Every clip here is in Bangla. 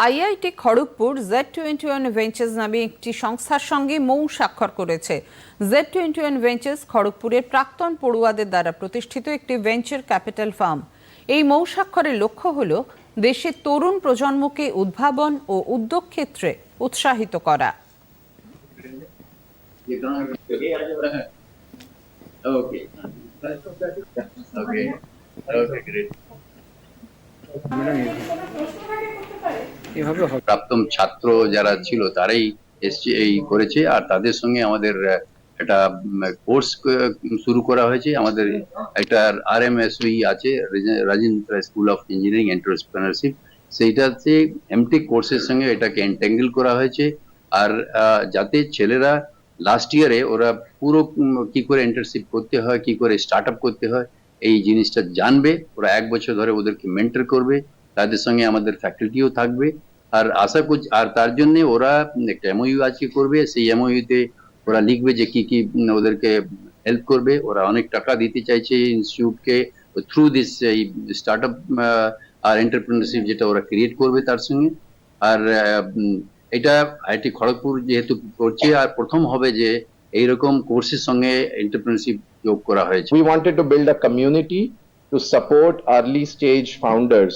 IIT Kharagpur Z twenty one ventures নামে একটি সংস্থার সঙ্গে মৌ স্বাক্ষর করেছে জেড টোয়েন্টি ওয়ান ভেঞ্চার্স খড়গপুরের প্রাক্তন পড়ুয়াদের দ্বারা প্রতিষ্ঠিত একটি ভেঞ্চার ক্যাপিটাল ফার্ম এই মৌ স্বাক্ষরের লক্ষ্য হল দেশের তরুণ প্রজন্মকে উদ্ভাবন ও উদ্যোগ ক্ষেত্রে উৎসাহিত করা Okay. Okay. Okay, great. এভাবে প্রাক্তন ছাত্র যারা ছিল, তারাই এসছে, এই করেছে, আর তাদের সঙ্গে আমাদের একটা কোর্স শুরু করা হয়েছে। আমাদের একটা আর এম এস আছে Rajendra school of engineering entrepreneurship সেইটাতে এমটেক কোর্সের সঙ্গে এটাকে এন্টেঙ্গেল করা হয়েছে। আর যাতে ছেলেরা লাস্ট ইয়ারে ওরা পুরো কি করে এন্টারশিপ করতে হয়, কি করে স্টার্ট আপ করতে হয়, এই জিনিসটা জানবে। ওরা এক বছর ধরে ওদেরকে মেন্টর করবে। তাদের সঙ্গে আমাদের ফ্যাকাল্টিও থাকবে। আর আশা করছি, আর তার জন্য ওরা একটা এমওইউ আজকে করবে, সেই এমওইউতে ওরা লিখবে যে কি কি ওদেরকে হেল্প করবে। ওরা অনেক টাকা দিতে চাইছে ইনস্টিটিউটকে থ্রু দিস এই স্টার্ট আপ আর এন্টারপ্রেনারশিপ যেটা ওরা ক্রিয়েট করবে তার সঙ্গে। আর এটা আইটি খড়গপুর যেহেতু করছে, আর প্রথম হবে যে এইরকম কোর্সের সঙ্গে এন্টারপ্রেনারশিপ যোগ করা হয়েছে। We wanted to build a community to support early stage founders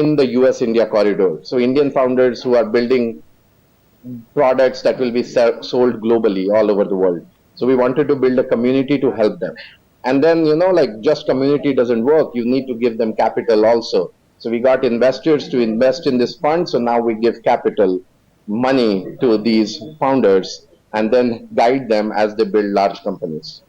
in the US India corridor. So, Indian founders who are building products that will be se- sold globally all over the world. So, we wanted to build a community to help them. And then, you know, like just community doesn't work, you need to give them capital also. So, we got investors to invest in this fund. So, now we give capital money to these founders and then guide them as they build large companies.